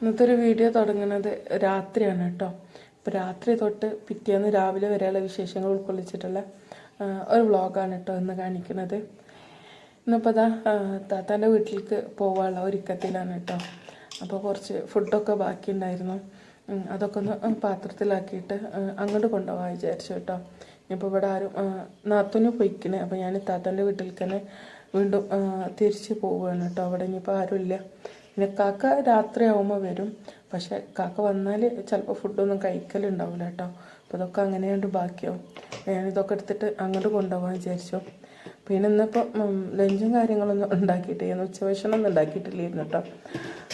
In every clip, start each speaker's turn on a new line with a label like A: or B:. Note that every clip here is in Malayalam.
A: ഇന്നത്തെ ഒരു വീഡിയോ തുടങ്ങുന്നത് രാത്രിയാണ് കേട്ടോ ഇപ്പോൾ രാത്രി തൊട്ട് പിറ്റേന്ന് രാവിലെ വരെയുള്ള വിശേഷങ്ങൾ ഉൾക്കൊള്ളിച്ചിട്ടുള്ള ഒരു വ്ളോഗാണ് കേട്ടോ ഇന്ന് കാണിക്കുന്നത് ഇന്നിപ്പോൾ അതാ താത്താൻ്റെ വീട്ടിലേക്ക് പോകാനുള്ള ഒരുക്കത്തിലാണ് കേട്ടോ അപ്പോൾ കുറച്ച് ഫുഡൊക്കെ ബാക്കിയുണ്ടായിരുന്നു അതൊക്കെ ഒന്ന് പാത്രത്തിലാക്കിയിട്ട് അങ്ങോട്ട് കൊണ്ടുപോകാൻ വിചാരിച്ചു കേട്ടോ ഇപ്പോൾ ഇവിടെ ആരും നാത്തൂന് പൊയ്ക്കണേ അപ്പോൾ ഞാൻ താത്താൻ്റെ വീട്ടിൽ തന്നെ വീണ്ടും തിരിച്ച് പോവുകയാണ് കേട്ടോ അവിടെ ഇനിയിപ്പോൾ ആരുമില്ല പിന്നെ കാക്ക രാത്രിയാവുമ്പോൾ വരും പക്ഷെ കാക്ക വന്നാൽ ചിലപ്പോൾ ഫുഡൊന്നും കഴിക്കലുണ്ടാവില്ല കേട്ടോ അപ്പോൾ ഇതൊക്കെ അങ്ങനെയുണ്ട് ബാക്കിയാവും ഞാൻ ഇതൊക്കെ എടുത്തിട്ട് അങ്ങോട്ട് കൊണ്ടുപോകാൻ വിചാരിച്ചു പിന്നെ ഇന്നിപ്പോൾ ലഞ്ചും കാര്യങ്ങളൊന്നും ഉണ്ടാക്കിയിട്ട് ഞാൻ ഒന്നും ഉണ്ടാക്കിയിട്ടില്ലായിരുന്നു കേട്ടോ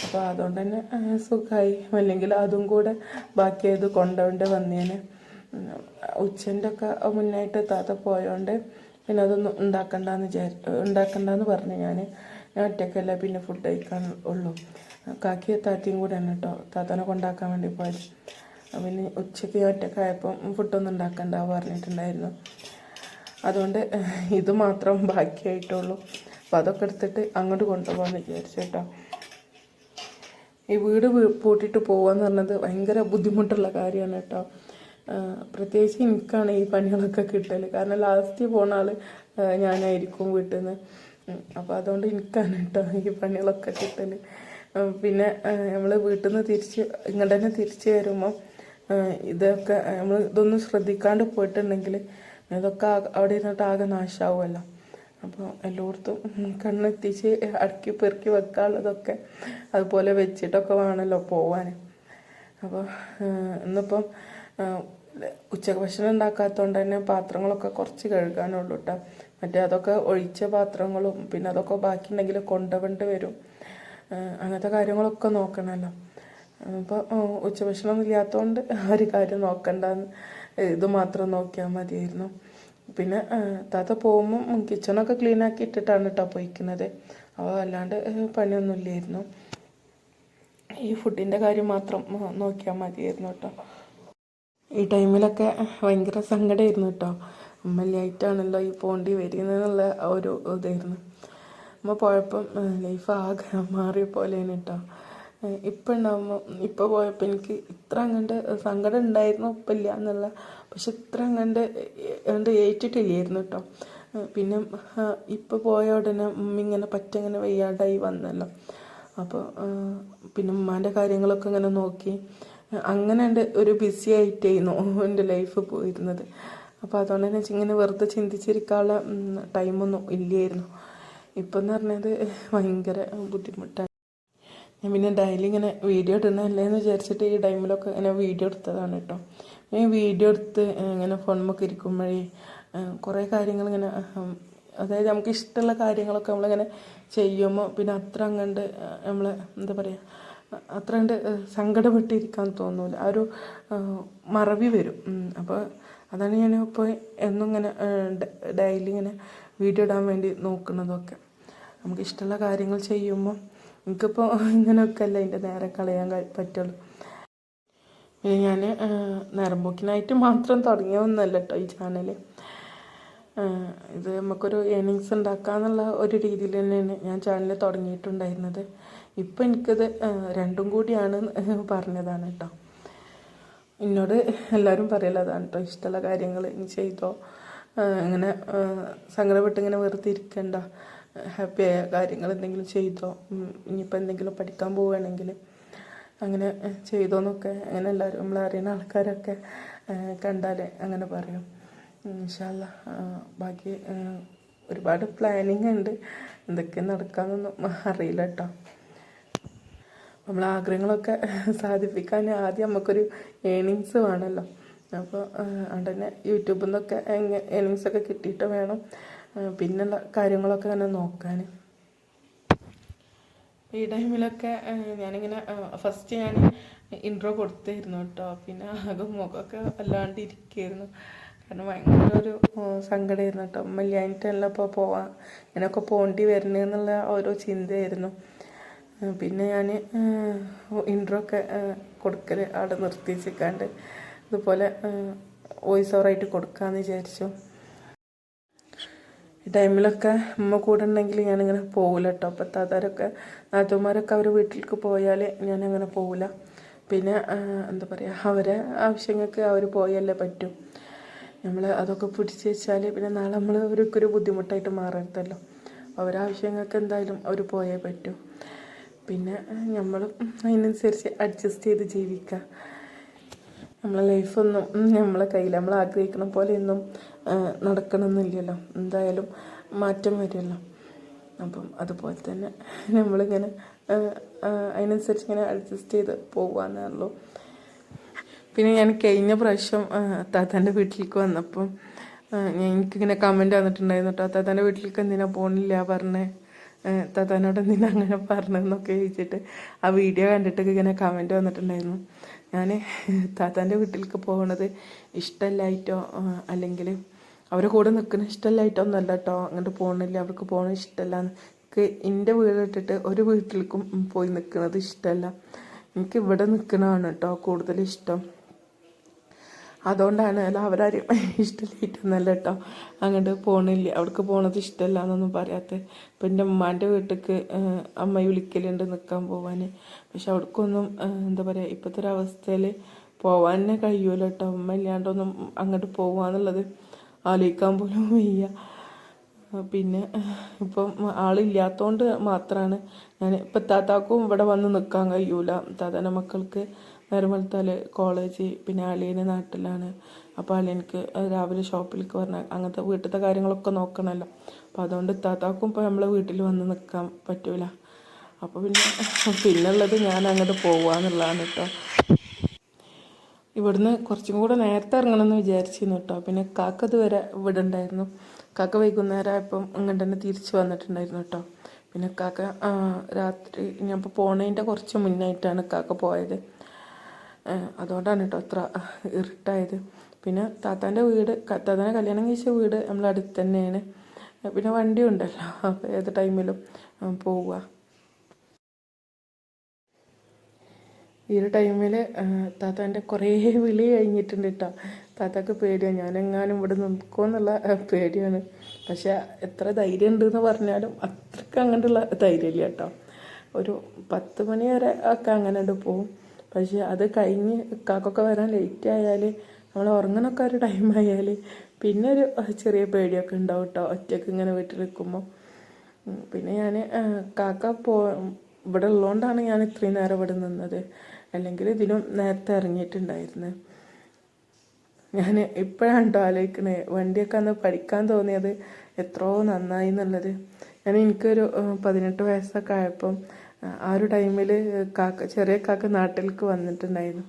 A: അപ്പോൾ അതുകൊണ്ട് തന്നെ സുഖമായി അല്ലെങ്കിൽ അതും കൂടെ ബാക്കിയത് കൊണ്ടുകൊണ്ട് വന്നേന് ഉച്ചൻ്റെ ഒക്കെ മുന്നായിട്ട് താത്ത പോയോണ്ട് പിന്നെ അതൊന്നും ഉണ്ടാക്കണ്ടെന്ന് വിചാരി ഉണ്ടാക്കണ്ടെന്ന് പറഞ്ഞു ഞാൻ ഞാൻ ഒറ്റയ്ക്കല്ല പിന്നെ ഫുഡ് കഴിക്കാൻ ഉള്ളൂ കാക്കിയ കൂടെ ആണ് കേട്ടോ താത്തനെ കൊണ്ടാക്കാൻ വേണ്ടി പോയത് പിന്നെ ഉച്ചയ്ക്ക് ഒറ്റക്കായപ്പം ഫുഡൊന്നും ഉണ്ടാക്കണ്ട പറഞ്ഞിട്ടുണ്ടായിരുന്നു അതുകൊണ്ട് ഇത് മാത്രം ബാക്കിയായിട്ടുള്ളൂ അപ്പോൾ അതൊക്കെ എടുത്തിട്ട് അങ്ങോട്ട് കൊണ്ടുപോകാമെന്ന് വിചാരിച്ചു കേട്ടോ ഈ വീട് പൂട്ടിയിട്ട് പോകുകയെന്ന് പറഞ്ഞത് ഭയങ്കര ബുദ്ധിമുട്ടുള്ള കാര്യമാണ് കേട്ടോ പ്രത്യേകിച്ച് എനിക്കാണ് ഈ പണികളൊക്കെ കിട്ടൽ കാരണം ലാസ്റ്റ് പോണ ആൾ ഞാനായിരിക്കും വീട്ടിൽ നിന്ന് അപ്പോൾ അതുകൊണ്ട് എനിക്കാണ് കേട്ടോ ഈ പണികളൊക്കെ കിട്ടല് പിന്നെ നമ്മൾ വീട്ടിൽ നിന്ന് തിരിച്ച് ഇങ്ങോട്ട് തന്നെ തിരിച്ച് വരുമ്പോൾ ഇതൊക്കെ നമ്മൾ ഇതൊന്നും ശ്രദ്ധിക്കാണ്ട് പോയിട്ടുണ്ടെങ്കിൽ ഇതൊക്കെ അവിടെ ഇരുന്നിട്ട് ആകെ നാശാവുമല്ലോ അപ്പോൾ എല്ലായിടത്തും കണ്ണെത്തിച്ച് അടുക്കി പെറുക്കി വെക്കാനുള്ളതൊക്കെ അതുപോലെ വെച്ചിട്ടൊക്കെ വേണമല്ലോ പോവാൻ അപ്പോൾ ഇന്നിപ്പം ഉച്ചഭക്ഷണം ഉണ്ടാക്കാത്തതുകൊണ്ട് തന്നെ പാത്രങ്ങളൊക്കെ കുറച്ച് കഴുകാനുള്ളൂ കേട്ടോ മറ്റേ അതൊക്കെ ഒഴിച്ച പാത്രങ്ങളും പിന്നെ അതൊക്കെ ബാക്കി ഉണ്ടെങ്കിൽ കൊണ്ടുപോകേണ്ടി വരും അങ്ങനത്തെ കാര്യങ്ങളൊക്കെ നോക്കണമല്ലോ അപ്പോൾ ഉച്ചഭക്ഷണം ഇല്ലാത്തതുകൊണ്ട് ഒരു കാര്യം നോക്കണ്ട ഇത് മാത്രം നോക്കിയാൽ മതിയായിരുന്നു പിന്നെ താത്ത പോകുമ്പം കിച്ചണൊക്കെ ക്ലീൻ ആക്കി ഇട്ടിട്ടാണ് കേട്ടോ പോയിക്കുന്നത് അപ്പോൾ അല്ലാണ്ട് പണിയൊന്നുമില്ലായിരുന്നു ഈ ഫുഡിൻ്റെ കാര്യം മാത്രം നോക്കിയാൽ മതിയായിരുന്നു കേട്ടോ ഈ ടൈമിലൊക്കെ ഭയങ്കര സങ്കടമായിരുന്നു കേട്ടോ അമ്മല്ലായിട്ടാണല്ലോ ഈ പോണ്ടി വരുന്നതെന്നുള്ള ഒരു ഇതായിരുന്നു അമ്മ പോയപ്പം ലൈഫ് ആകെ മാറിയ പോലെയാണ് കേട്ടോ ഇപ്പം ഉണ്ടാകുമ്പോൾ ഇപ്പോൾ പോയപ്പോൾ എനിക്ക് ഇത്ര അങ്ങോട്ട് സങ്കടം ഉണ്ടായിരുന്നു ഇപ്പം ഇല്ല എന്നുള്ള പക്ഷെ ഇത്ര അങ്ങോട്ട് അങ്ങോട്ട് ഏറ്റിട്ടില്ലായിരുന്നു കേട്ടോ പിന്നെ ഇപ്പം പോയ ഉടനെ ഉമ്മ ഇങ്ങനെ പറ്റങ്ങനെ വയ്യാണ്ടായി വന്നല്ലോ അപ്പോൾ പിന്നെ ഉമ്മാൻ്റെ കാര്യങ്ങളൊക്കെ ഇങ്ങനെ നോക്കി അങ്ങനെ ഒരു ബിസി ആയിട്ടായിരുന്നു എൻ്റെ ലൈഫ് പോയിരുന്നത് അപ്പോൾ അതുകൊണ്ട് തന്നെ ഇങ്ങനെ വെറുതെ ചിന്തിച്ചിരിക്കാനുള്ള ടൈമൊന്നും ഇല്ലായിരുന്നു ഇപ്പം എന്ന് പറഞ്ഞത് ഭയങ്കര ബുദ്ധിമുട്ടാണ് ഞാൻ പിന്നെ ഡയലി ഇങ്ങനെ വീഡിയോ ഇടുന്നതല്ലേ എന്ന് വിചാരിച്ചിട്ട് ഈ ടൈമിലൊക്കെ ഇങ്ങനെ വീഡിയോ എടുത്തതാണ് കേട്ടോ ഞാൻ വീഡിയോ എടുത്ത് ഇങ്ങനെ ഫോണുമൊക്കെ ഇരിക്കുമ്പോഴേ കുറേ കാര്യങ്ങൾ ഇങ്ങനെ അതായത് നമുക്ക് ഇഷ്ടമുള്ള കാര്യങ്ങളൊക്കെ നമ്മളിങ്ങനെ ചെയ്യുമ്പോൾ പിന്നെ അത്ര അങ്ങണ്ട് നമ്മൾ എന്താ പറയുക അത്ര കണ്ട് സങ്കടപ്പെട്ടിരിക്കാൻ തോന്നൂല ആ ഒരു മറവി വരും അപ്പോൾ അതാണ് ഞാൻ ഇപ്പോൾ എന്നും ഇങ്ങനെ ഡെയിലി ഇങ്ങനെ വീഡിയോ ഇടാൻ വേണ്ടി നോക്കുന്നതൊക്കെ നമുക്ക് ഇഷ്ടമുള്ള കാര്യങ്ങൾ ചെയ്യുമ്പോൾ എനിക്കിപ്പോൾ ഇങ്ങനെയൊക്കെ അല്ല അതിൻ്റെ നേരെ കളയാൻ പറ്റുള്ളൂ പിന്നെ ഞാൻ നേരമ്പോക്കിനായിട്ട് മാത്രം തുടങ്ങിയ ഒന്നല്ല കേട്ടോ ഈ ചാനൽ ഇത് നമുക്കൊരു ഏണിങ്സ് ഉണ്ടാക്കാന്നുള്ള ഒരു രീതിയിൽ തന്നെയാണ് ഞാൻ ചാനൽ തുടങ്ങിയിട്ടുണ്ടായിരുന്നത് ഇപ്പം എനിക്കത് രണ്ടും കൂടിയാണ് പറഞ്ഞതാണ് കേട്ടോ എന്നോട് എല്ലാവരും പറയലോ അതാണ് കേട്ടോ ഇഷ്ടമുള്ള കാര്യങ്ങൾ ഇനി ചെയ്തോ ഇങ്ങനെ സങ്കടപ്പെട്ട് ഇങ്ങനെ വെറുതെ ഇരിക്കണ്ട ഹാപ്പിയായ കാര്യങ്ങൾ എന്തെങ്കിലും ചെയ്തോ ഇനിയിപ്പോൾ എന്തെങ്കിലും പഠിക്കാൻ പോവുകയാണെങ്കിൽ അങ്ങനെ ചെയ്തോന്നൊക്കെ അങ്ങനെ എല്ലാവരും നമ്മൾ അറിയുന്ന ആൾക്കാരൊക്കെ കണ്ടാൽ അങ്ങനെ പറയും ഇൻഷാല്ല ബാക്കി ഒരുപാട് പ്ലാനിങ് ഉണ്ട് എന്തൊക്കെ നടക്കാമെന്നൊന്നും അറിയില്ല കേട്ടോ നമ്മൾ ആഗ്രഹങ്ങളൊക്കെ സാധിപ്പിക്കാൻ ആദ്യം നമുക്കൊരു ഏണിങ്സ് വേണമല്ലോ അപ്പോൾ അതുതന്നെ യൂട്യൂബിൽ നിന്നൊക്കെ ഏണിങ്സ് ഒക്കെ കിട്ടിയിട്ട് വേണം പിന്നെയുള്ള കാര്യങ്ങളൊക്കെ തന്നെ നോക്കാൻ ഈ ടൈമിലൊക്കെ ഞാനിങ്ങനെ ഫസ്റ്റ് ഞാൻ ഇൻട്രോ കൊടുത്തിരുന്നു കേട്ടോ പിന്നെ ആകെ മുഖമൊക്കെ വല്ലാണ്ട് ഇരിക്കുകയായിരുന്നു കാരണം ഭയങ്കര ഒരു സങ്കടമായിരുന്നു കേട്ടോ മല്യാനിട്ടല്ല ഇപ്പോൾ പോവാം ഇങ്ങനെയൊക്കെ പോണ്ടി വരുന്നതെന്നുള്ള ഓരോ ചിന്തയായിരുന്നു പിന്നെ ഞാൻ ഇൻട്രോ ഒക്കെ കൊടുക്കൽ അവിടെ നിർത്തിച്ചിക്കാണ്ട് ഇതുപോലെ വോയിസ് ഓവറായിട്ട് കൊടുക്കാമെന്ന് വിചാരിച്ചു ഈ ടൈമിലൊക്കെ അമ്മ കൂടെ ഉണ്ടെങ്കിൽ ഞാനിങ്ങനെ പോകില്ല കേട്ടോ അപ്പം താത്താരൊക്കെ നാട്ടുമാരൊക്കെ അവർ വീട്ടിലേക്ക് പോയാൽ ഞാനങ്ങനെ പോകില്ല പിന്നെ എന്താ പറയുക അവരെ ആവശ്യങ്ങൾക്ക് അവർ പോയല്ലേ പറ്റും നമ്മൾ അതൊക്കെ പിടിച്ച് വെച്ചാൽ പിന്നെ നാളെ നമ്മൾ അവർക്കൊരു ബുദ്ധിമുട്ടായിട്ട് മാറരുതല്ലോ അവരാവശ്യങ്ങൾക്ക് എന്തായാലും അവർ പോയേ പറ്റൂ പിന്നെ നമ്മൾ അതിനനുസരിച്ച് അഡ്ജസ്റ്റ് ചെയ്ത് ജീവിക്കുക നമ്മളെ ലൈഫൊന്നും നമ്മളെ കയ്യിൽ നമ്മൾ ആഗ്രഹിക്കുന്ന പോലെ ഒന്നും നടക്കണമെന്നില്ലല്ലോ എന്തായാലും മാറ്റം വരുമല്ലോ അപ്പം അതുപോലെ തന്നെ നമ്മളിങ്ങനെ അതിനനുസരിച്ച് ഇങ്ങനെ അഡ്ജസ്റ്റ് ചെയ്ത് പോകാമെന്നുള്ളൂ പിന്നെ ഞാൻ കഴിഞ്ഞ പ്രാവശ്യം താത്താൻ്റെ വീട്ടിലേക്ക് വന്നപ്പം എനിക്കിങ്ങനെ കമൻ്റ് വന്നിട്ടുണ്ടായിരുന്നു കേട്ടോ താത്താൻ്റെ വീട്ടിലേക്ക് എന്തിനാണ് പോകണില്ല പറഞ്ഞേ തത്തനോട് എന്തിനാ അങ്ങനെ പറഞ്ഞതെന്നൊക്കെ ചോദിച്ചിട്ട് ആ വീഡിയോ കണ്ടിട്ട് ഇങ്ങനെ കമൻറ്റ് വന്നിട്ടുണ്ടായിരുന്നു ഞാൻ താത്താൻ്റെ വീട്ടിലേക്ക് പോകുന്നത് ഇഷ്ടമല്ലായിട്ടോ അല്ലെങ്കിൽ അവരെ കൂടെ നിൽക്കുന്ന ഇഷ്ടമല്ലായിട്ടോ ഒന്നല്ല കേട്ടോ അങ്ങോട്ട് പോകണില്ല അവർക്ക് പോകണത് ഇഷ്ടമല്ല എനിക്ക് എൻ്റെ വീടിട്ടിട്ട് ഒരു വീട്ടിലേക്കും പോയി നിൽക്കുന്നത് ഇഷ്ടമല്ല എനിക്ക് ഇവിടെ നിൽക്കണതാണ് കേട്ടോ കൂടുതൽ ഇഷ്ടം അതുകൊണ്ടാണ് അല്ല അവരാരും ഇഷ്ടമില്ലായിട്ടൊന്നല്ല കേട്ടോ അങ്ങോട്ട് പോകണില്ല അവിടേക്ക് പോണത് ഇഷ്ടമല്ല എന്നൊന്നും പറയാത്തത് ഇപ്പം എൻ്റെ ഉമ്മാൻ്റെ വീട്ടിലേക്ക് അമ്മ വിളിക്കലുണ്ട് നിൽക്കാൻ പോവാൻ പക്ഷെ അവിടേക്കൊന്നും എന്താ പറയുക ഇപ്പോഴത്തെ ഒരവസ്ഥയിൽ പോകാൻ തന്നെ കഴിയുമല്ലോ കേട്ടോ അമ്മ ഇല്ലാണ്ടൊന്നും അങ്ങോട്ട് പോവാന്നുള്ളത് ആലോചിക്കാൻ പോലും വയ്യ പിന്നെ ഇപ്പം ആളില്ലാത്തതുകൊണ്ട് മാത്രമാണ് ഞാൻ ഇപ്പം താത്താക്കും ഇവിടെ വന്ന് നിൽക്കാൻ കഴിയൂല താത്താൻ്റെ മക്കൾക്ക് നേരമലത്താൽ കോളേജ് പിന്നെ അളിയന് നാട്ടിലാണ് അപ്പോൾ അളിയനക്ക് രാവിലെ ഷോപ്പിലേക്ക് പറഞ്ഞാൽ അങ്ങനത്തെ വീട്ടിലത്തെ കാര്യങ്ങളൊക്കെ നോക്കണമല്ലോ അപ്പോൾ അതുകൊണ്ട് ഇത്താത്താക്കും ഇപ്പോൾ നമ്മളെ വീട്ടിൽ വന്ന് നിൽക്കാൻ പറ്റൂല അപ്പോൾ പിന്നെ പിന്നെ ഉള്ളത് ഞാൻ അങ്ങോട്ട് പോവാന്നുള്ളതാണ് കേട്ടോ ഇവിടുന്ന് കുറച്ചും കൂടെ നേരത്തെ ഇറങ്ങണമെന്ന് വിചാരിച്ചിരുന്നു കേട്ടോ പിന്നെ കാക്ക ഇതുവരെ ഇവിടെ ഉണ്ടായിരുന്നു കാക്ക വൈകുന്നേരം ആയപ്പം ഇങ്ങോട്ട് തന്നെ തിരിച്ചു വന്നിട്ടുണ്ടായിരുന്നു കേട്ടോ പിന്നെ കാക്ക രാത്രി ഞാനിപ്പോൾ പോണതിൻ്റെ കുറച്ച് മുന്നായിട്ടാണ് കാക്ക പോയത് അതുകൊണ്ടാണ് കേട്ടോ അത്ര ഇരുട്ടായത് പിന്നെ താത്താൻ്റെ വീട് താത്താനെ കല്യാണം കഴിച്ച വീട് നമ്മൾ അടുത്ത് തന്നെയാണ് പിന്നെ വണ്ടി ഉണ്ടല്ലോ അപ്പോൾ ഏത് ടൈമിലും പോവുക ഈ ഒരു ടൈമിൽ താത്താൻ്റെ കുറേ വിളി കഴിഞ്ഞിട്ടുണ്ട് കേട്ടോ താത്താക്ക് പേടിയാണ് ഞാനെങ്ങാനും ഇവിടെ നിൽക്കുമെന്നുള്ള പേടിയാണ് പക്ഷേ എത്ര ധൈര്യം ഉണ്ടെന്ന് പറഞ്ഞാലും അത്രയ്ക്ക് അങ്ങനെയുള്ള ധൈര്യമില്ല കേട്ടോ ഒരു പത്ത് മണി വരെ ഒക്കെ അങ്ങനെ പോവും പക്ഷേ അത് കഴിഞ്ഞ് കാക്കൊക്കെ വരാൻ ലേറ്റ് ആയാൽ നമ്മൾ ഉറങ്ങണൊക്കെ ഒരു ടൈം ആയാൽ പിന്നെ ഒരു ചെറിയ പേടിയൊക്കെ ഉണ്ടാവും കേട്ടോ ഒറ്റയ്ക്ക് ഇങ്ങനെ വീട്ടിൽ നിൽക്കുമ്പോൾ പിന്നെ ഞാൻ കാക്ക പോ ഇവിടെ ഉള്ളതുകൊണ്ടാണ് ഞാൻ ഇത്രയും നേരം ഇവിടെ നിന്നത് അല്ലെങ്കിൽ ഇതിനും നേരത്തെ ഇറങ്ങിയിട്ടുണ്ടായിരുന്നു ഞാൻ ഇപ്പോഴാണ് കേട്ടോ ആലോചിക്കണേ വണ്ടിയൊക്കെ അന്ന് പഠിക്കാൻ തോന്നിയത് എത്രയോ നന്നായി എന്നുള്ളത് ഞാൻ എനിക്കൊരു പതിനെട്ട് വയസ്സൊക്കെ ആയപ്പം ആ ഒരു ടൈമിൽ കാക്ക ചെറിയ കാക്ക നാട്ടിലേക്ക് വന്നിട്ടുണ്ടായിരുന്നു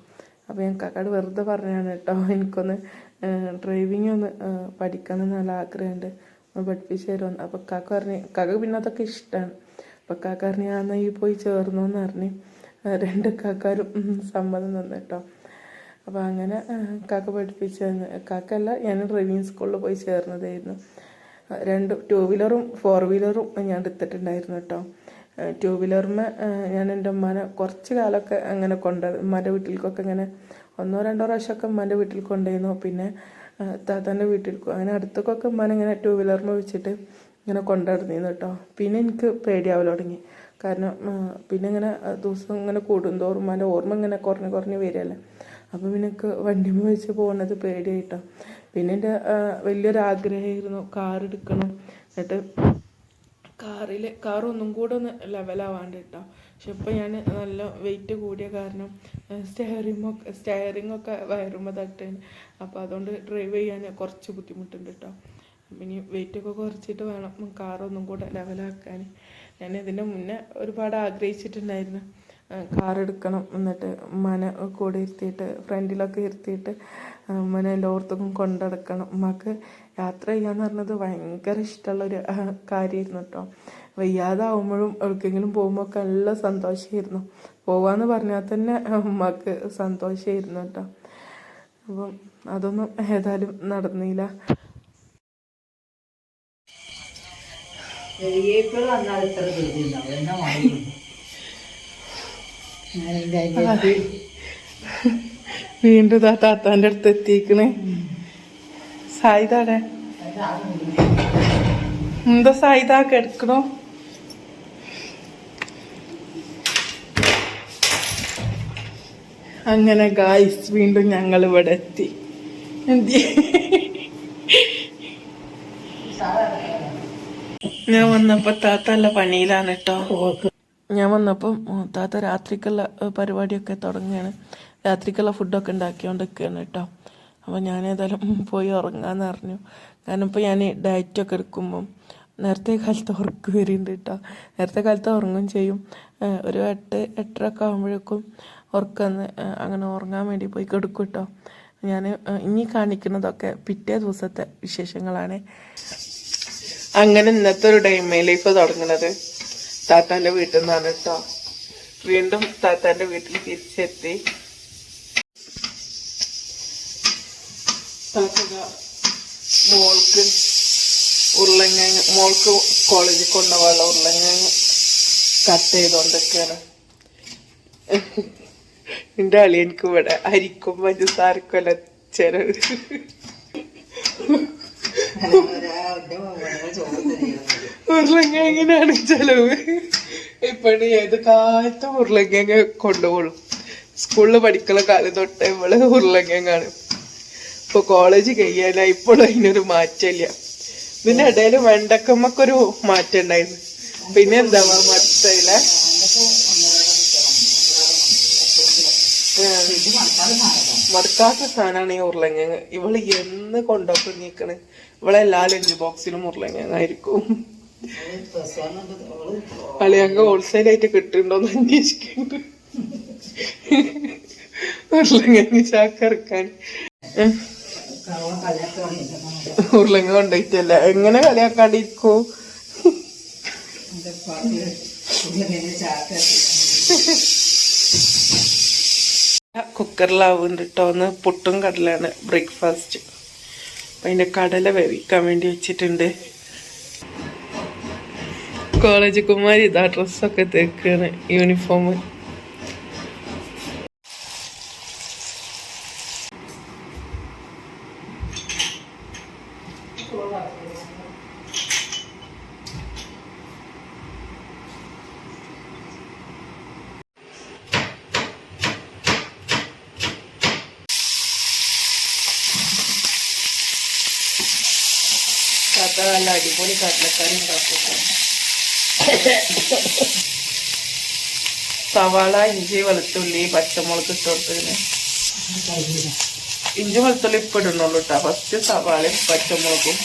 A: അപ്പോൾ ഞാൻ കാക്കാട് വെറുതെ പറഞ്ഞാണ് കേട്ടോ എനിക്കൊന്ന് ഡ്രൈവിംഗ് ഒന്ന് പഠിക്കണം എന്ന് നല്ല ആഗ്രഹമുണ്ട് ഒന്ന് പഠിപ്പിച്ച് തരുമെന്ന് അപ്പോൾ കാക്ക പറഞ്ഞ് കാക്ക പിന്നെ അതൊക്കെ ഇഷ്ടമാണ് അപ്പോൾ കാക്ക പറഞ്ഞ് ഞാൻ എന്നാൽ ഈ പോയി ചേർന്നു എന്ന് പറഞ്ഞ് രണ്ട് കാക്കാരും സമ്മതം തന്നു കേട്ടോ അപ്പോൾ അങ്ങനെ കാക്ക പഠിപ്പിച്ച് കാക്കല്ല ഞാൻ ഡ്രൈവിംഗ് സ്കൂളിൽ പോയി ചേർന്നതായിരുന്നു രണ്ട് ടു വീലറും ഫോർ വീലറും ഞാൻ എടുത്തിട്ടുണ്ടായിരുന്നു കേട്ടോ ടു വീലറിന് ഞാൻ എൻ്റെ ഉമ്മാനെ കുറച്ച് കാലമൊക്കെ അങ്ങനെ കൊണ്ട് ഉമ്മാൻ്റെ വീട്ടിലേക്കൊക്കെ ഇങ്ങനെ ഒന്നോ രണ്ടോ പ്രാവശ്യമൊക്കെ ഉമ്മാൻ്റെ വീട്ടിൽ കൊണ്ടുപോയിരുന്നു പിന്നെ താത്താൻ്റെ വീട്ടിൽ അങ്ങനെ അടുത്തൊക്കെ ഉമ്മാൻ ഇങ്ങനെ ടു വീലറിന് വെച്ചിട്ട് ഇങ്ങനെ കൊണ്ടുനടന്നിരുന്നു കേട്ടോ പിന്നെ എനിക്ക് പേടിയാവൽ തുടങ്ങി കാരണം പിന്നെ ഇങ്ങനെ ദിവസം ഇങ്ങനെ കൂടുന്തോറും ഉമ്മാൻ്റെ ഓർമ്മ ഇങ്ങനെ കുറഞ്ഞ് കുറഞ്ഞ് വരികയല്ലേ അപ്പോൾ പിന്നെ എനിക്ക് വണ്ടി വെച്ച് പോകുന്നത് പേടിയായിട്ടോ പിന്നെ എൻ്റെ വലിയൊരാഗ്രഹമായിരുന്നു കാർ എടുക്കണം എന്നിട്ട് കാറിൽ കാർ ഒന്നും കൂടെ ഒന്ന് ലെവലാവാണ്ട് കേട്ടോ പക്ഷെ ഇപ്പം ഞാൻ നല്ല വെയിറ്റ് കൂടിയ കാരണം സ്റ്റെയറിംഗ് ഒക്കെ സ്റ്റെയറിംഗ് ഒക്കെ വയറുമ്പോൾ തട്ടേന് അപ്പോൾ അതുകൊണ്ട് ഡ്രൈവ് ചെയ്യാൻ കുറച്ച് ബുദ്ധിമുട്ടുണ്ട് കേട്ടോ ഇനി വെയിറ്റൊക്കെ കുറച്ചിട്ട് വേണം കാർ ഒന്നും കൂടെ ലെവലാക്കാൻ ഞാൻ ഇതിൻ്റെ മുന്നേ ഒരുപാട് ആഗ്രഹിച്ചിട്ടുണ്ടായിരുന്നു കാർ എടുക്കണം എന്നിട്ട് മന കൂടെ ഇരുത്തിയിട്ട് ഫ്രണ്ടിലൊക്കെ ഇരുത്തിയിട്ട് മന എല്ലായിടത്തും കൊണ്ടടക്കണം ഉമ്മക്ക് യാത്ര ചെയ്യാന്ന് പറഞ്ഞത് ഭയങ്കര ഇഷ്ടമുള്ളൊരു കാര്യമായിരുന്നു കേട്ടോ വയ്യാതാവുമ്പോഴും എവിടേക്കെങ്കിലും പോകുമ്പോൾ ഒക്കെ നല്ല സന്തോഷമായിരുന്നു പോവാന്ന് പറഞ്ഞാൽ തന്നെ ഉമ്മക്ക് സന്തോഷമായിരുന്നു കേട്ടോ അപ്പം അതൊന്നും ഏതായാലും നടന്നില്ല വന്നാൾ ഇത്ര തീർച്ചയുണ്ടാവും എന്നാ വാങ്ങിക്കും വീണ്ടും ആ താത്താൻ്റെ അടുത്ത് എത്തിക്കണേ സായിതാടെ എന്താ സായിതാ കിടക്കണോ അങ്ങനെ ഗായ്സ് വീണ്ടും ഞങ്ങൾ ഇവിടെ എത്തി എന്തി ഞാൻ വന്നപ്പോ താത്തല്ല പണിയിലാണ് കേട്ടോ ഞാൻ വന്നപ്പം താത്ത രാത്രിക്കുള്ള പരിപാടിയൊക്കെ തുടങ്ങുകയാണ് രാത്രിക്കുള്ള ഫുഡൊക്കെ ഉണ്ടാക്കിക്കൊണ്ട് നിൽക്കുകയാണ് കേട്ടോ അപ്പോൾ ഞാൻ പോയി ഉറങ്ങാന്ന് പറഞ്ഞു കാരണം ഇപ്പോൾ ഞാൻ ഡയറ്റൊക്കെ എടുക്കുമ്പം നേരത്തെ കാലത്ത് ഉറക്ക് വരുന്നുണ്ട് കേട്ടോ നേരത്തെ കാലത്ത് ഉറങ്ങും ചെയ്യും ഒരു എട്ട് എട്ടര ഒക്കെ ആകുമ്പോഴേക്കും ഉറക്കന്ന് അങ്ങനെ ഉറങ്ങാൻ വേണ്ടി പോയി കെടുക്കും കേട്ടോ ഞാൻ ഇനി കാണിക്കുന്നതൊക്കെ പിറ്റേ ദിവസത്തെ വിശേഷങ്ങളാണ് അങ്ങനെ ഇന്നത്തെ ഒരു ഡൈമൈ ലൈഫ് തുടങ്ങുന്നത് താത്താന്റെ വീട്ടിൽ നിന്നാണ് കേട്ടോ വീണ്ടും താത്താന്റെ വീട്ടിൽ തിരിച്ചെത്തി മോൾക്ക് ഉരുളങ്ങ മോൾക്ക് കോളേജിൽ കൊണ്ടുപോകാനുള്ള ഉരുളങ്ങ കട്ട് ചെയ്തോണ്ടൊക്കെയാണ് എന്റെ അളി എനിക്ക് ഇവിടെ അരിക്കും പഞ്ചസാരക്കും എല്ലാം ചിലവ് ചോദിക്കുന്നത് ഉരുളങ്ങ എങ്ങനെയാണ് ചെലവ് ഇപ്പഴ് ഏത് കാലത്തും ഉരുളങ്ങ കൊണ്ടുപോകും സ്കൂളിൽ പഠിക്കുന്ന കാലം തൊട്ട് ഇവള് ഉരുളങ്ങാണ് ഇപ്പൊ കോളേജ് കഴിയാല ഇപ്പോഴും അതിനൊരു മാറ്റമില്ല പിന്നെ ഇടയിൽ വെണ്ടക്കമ്മക്കൊരു മാറ്റം ഉണ്ടായിരുന്നു പിന്നെ എന്താ മറ്റില്ല മറക്കാത്ത സാധനമാണ് ഈ ഉരുളങ്ങ ഇവള് എന്ന് കൊണ്ടുപോയി നീക്കണ് ഇവളെല്ലാ ലഞ്ച് ബോക്സിലും ഉരുളങ്ങായിരിക്കും അളിയങ്ക ഹോൾസെയിൽ ആയിട്ട് കിട്ടുന്നുണ്ടോന്ന് അന്വേഷിക്കുന്നുണ്ട് ഉരുളങ്ങി ചാക്കറക്കാൻ ഉരുളങ്ങ കൊണ്ടിട്ടല്ല എങ്ങനെ കളിയാക്കാണ്ടിരിക്കൂ കുക്കറിലാവും കിട്ടോന്ന് പുട്ടും കടലാണ് ബ്രേക്ക്ഫാസ്റ്റ് അപ്പം കടല വേവിക്കാൻ വേണ്ടി വെച്ചിട്ടുണ്ട് കോളേജിൽ മാറി ഇതാ ഡ്രസ്സൊക്കെ തേക്കാണ് യൂണിഫോം നല്ല അടിപൊളി കടലക്കറി ഉണ്ടാക്കും സവാള ഇഞ്ചി വെളുത്തുള്ളി പച്ചമുളക് ഇട്ട് കൊടുത്തതിന് ഇഞ്ചി വെളുത്തുള്ളി ഇപ്പം ഇടണുള്ളൂ കേട്ടോ ഫസ്റ്റ് സവാളയും പച്ചമുളകും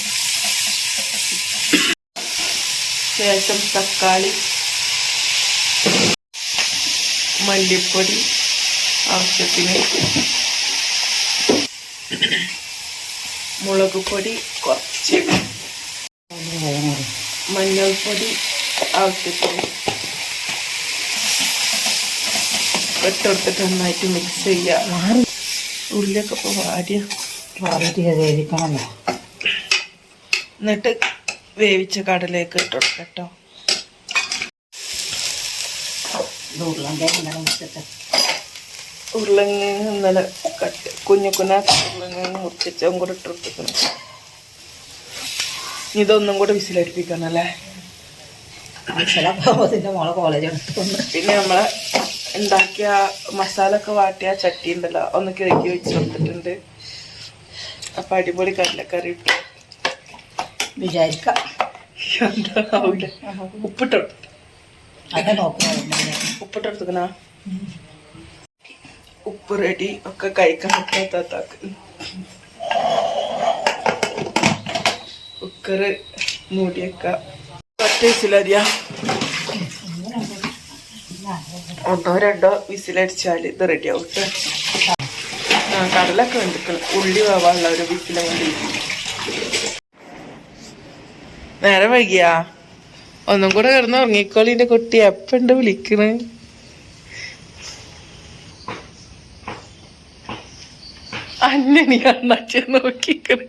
A: ശേഷം തക്കാളി മല്ലിപ്പൊടി ആവശ്യത്തിന് മുളക് പൊടി കുറച്ച് മഞ്ഞൾപ്പൊടി ആവശ്യത്തിന് വെട്ടെടുത്തിട്ട് നന്നായിട്ട് മിക്സ് ചെയ്യുക ഉള്ളിലൊക്കെ ഇപ്പോൾ വാരി വാരിയതായിരിക്കണമല്ലോ എന്നിട്ട് വേവിച്ച കടലേക്ക് ഇട്ടോ കേട്ടോ ഉരുളങ്ങ ഇന്നലെ കട്ട് കുഞ്ഞു കുഞ്ഞ മുറിച്ചും കൂടെ ഇട്ടിട്ടു ഇതൊന്നും കൂടെ വിസിലടിപ്പിക്കണം അല്ലേ ചിലപ്പോൾ അതിൻ്റെ പിന്നെ നമ്മൾ ഉണ്ടാക്കിയ മസാല ഒക്കെ വാട്ടിയ ചട്ടി ഉണ്ടല്ലോ ഒന്ന് കിഴക്കി വെച്ച് കൊടുത്തിട്ടുണ്ട് അപ്പൊ അടിപൊളി കടലക്കറി ഇട്ടു വിചാരിക്കാവില്ല എന്താവില്ല ഉപ്പിട്ട് അതെ ഉപ്പിട്ടെടുത്തുക്കണ ഉപ്പ് റെഡി ഒക്കെ കഴിക്കാൻ പറ്റാത്ത കുക്കറ് മൂടിയേക്കാം വിസിലരിയ ഒന്നോ രണ്ടോ വിസിലടിച്ചാൽ ഇത് റെഡിയാവും കടലൊക്കെ കണ്ടിക്കണം ഉള്ളി വേവാനുള്ള ഒരു വിസിലും നേരെ വൈകിയാ ഒന്നും കൂടെ കിടന്ന് ഉറങ്ങിക്കോളിന്റെ കുട്ടി എപ്പണ്ട് വിളിക്കണ് അന്നണി അന്നച്ച നോക്കിക്കണ്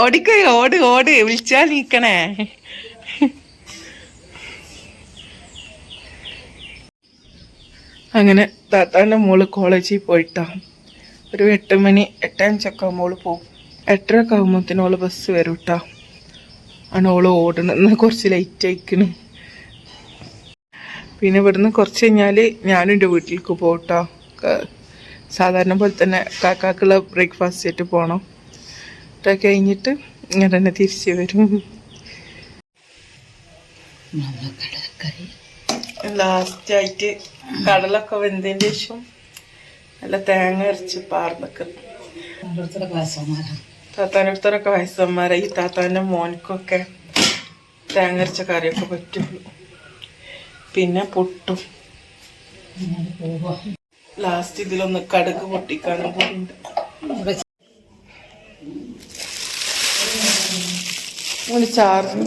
A: ഓടിക്കോ ഓട് ഓട് വിളിച്ചാൽ നീക്കണേ അങ്ങനെ താത്താൻ്റെ മോള് കോളേജിൽ പോയിട്ടാണ് ഒരു എട്ട് മണി എട്ടഞ്ചൊക്കെ മോള് പോകും എട്ടരയൊക്കെ ഓള് ബസ് വരും കേട്ടോ ആണ് ഓള് ഓടണമെന്ന് കുറച്ച് ലൈറ്റ് അയക്കണം പിന്നെ ഇവിടുന്ന് കുറച്ച് കഴിഞ്ഞാൽ ഞാനും എൻ്റെ വീട്ടിലേക്ക് പോകട്ടോ സാധാരണ പോലെ തന്നെ കാക്കാക്കുള്ള ബ്രേക്ക്ഫാസ്റ്റ് ആയിട്ട് പോകണം ഇതൊക്കെ കഴിഞ്ഞിട്ട് ഞാൻ തന്നെ തിരിച്ചു വരും ലാസ്റ്റായിട്ട് കടലൊക്കെ വെന്തതിൻ്റെ ശേഷം നല്ല തേങ്ങ അരച്ച് പാർന്നിക്കുന്നു വയസ്സന്മാരെ ഈ താത്താന്റെ മോനക്കൊക്കെ തേങ്ങ അരച്ച കറിയൊക്കെ പറ്റുള്ളൂ പിന്നെ പൊട്ടും ലാസ്റ്റ് ഇതിലൊന്ന് കടുക് പൊട്ടിക്കാനും കൂടി ഉണ്ട് ചാർജ്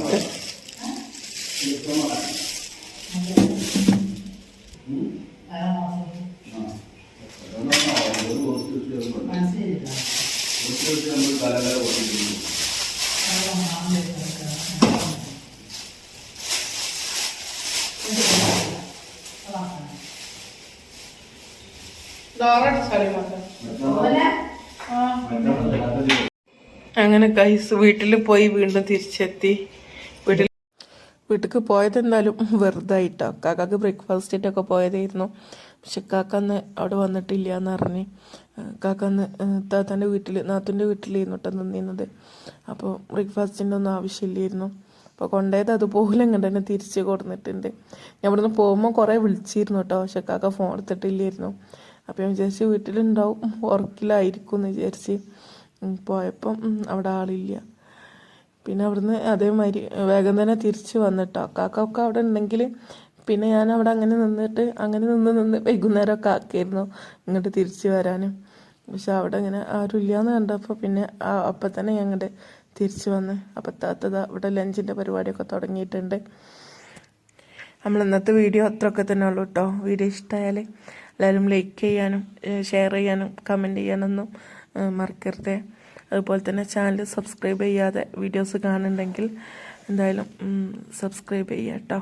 A: അങ്ങനെ കൈസ് വീട്ടിൽ പോയി വീണ്ടും തിരിച്ചെത്തി വീട്ടിലേക്ക് പോയത് എന്തായാലും വെറുതെ ആയിട്ടോ കാക്കാക്ക് ബ്രേക്ക്ഫാസ്റ്റിൻ്റെ ഒക്കെ പോയതായിരുന്നു പക്ഷെ കാക്കന്ന് അവിടെ വന്നിട്ടില്ല എന്ന് പറഞ്ഞ് കാക്കന്ന് താത്താൻ്റെ വീട്ടിൽ നാത്തൻ്റെ വീട്ടിലായിരുന്നു കേട്ടോ നിന്നിരുന്നത് അപ്പോൾ ബ്രേക്ക്ഫാസ്റ്റിൻ്റെ ഒന്നും ആവശ്യമില്ലായിരുന്നു അപ്പോൾ കൊണ്ടുപോയത് അതുപോലെ ഇങ്ങോട്ട് തന്നെ തിരിച്ച് കൊടുത്തിട്ടുണ്ട് ഞാൻ ഇവിടുന്ന് പോകുമ്പോൾ കുറേ വിളിച്ചിരുന്നു കേട്ടോ പക്ഷെ കാക്ക ഫോൺ എടുത്തിട്ടില്ലായിരുന്നു അപ്പോൾ ഞാൻ വിചാരിച്ച് വീട്ടിലുണ്ടാവും ഉറക്കിലായിരിക്കും എന്ന് വിചാരിച്ച് പോയപ്പം അവിടെ ആളില്ല പിന്നെ അവിടുന്ന് അതേമാതിരി വേഗം തന്നെ തിരിച്ച് വന്നിട്ടോ കാക്കൊക്കെ അവിടെ ഉണ്ടെങ്കിൽ പിന്നെ ഞാൻ അവിടെ അങ്ങനെ നിന്നിട്ട് അങ്ങനെ നിന്ന് നിന്ന് വൈകുന്നേരമൊക്കെ ആക്കിയിരുന്നു ഇങ്ങോട്ട് തിരിച്ച് വരാനും പക്ഷെ അവിടെ അങ്ങനെ ആരുമില്ലാന്ന് കണ്ടപ്പോൾ പിന്നെ അപ്പം തന്നെ ഞങ്ങളുടെ തിരിച്ചു വന്ന് അപ്പം താത്തത് ഇവിടെ ലഞ്ചിൻ്റെ പരിപാടിയൊക്കെ തുടങ്ങിയിട്ടുണ്ട് നമ്മൾ ഇന്നത്തെ വീഡിയോ അത്രയൊക്കെ തന്നെ ഉള്ളൂ കേട്ടോ വീഡിയോ ഇഷ്ടമായാൽ എല്ലാവരും ലൈക്ക് ചെയ്യാനും ഷെയർ ചെയ്യാനും കമൻറ്റ് ചെയ്യാനൊന്നും മറക്കരുത് അതുപോലെ തന്നെ ചാനൽ സബ്സ്ക്രൈബ് ചെയ്യാതെ വീഡിയോസ് കാണുന്നുണ്ടെങ്കിൽ എന്തായാലും സബ്സ്ക്രൈബ് ചെയ്യാം കേട്ടോ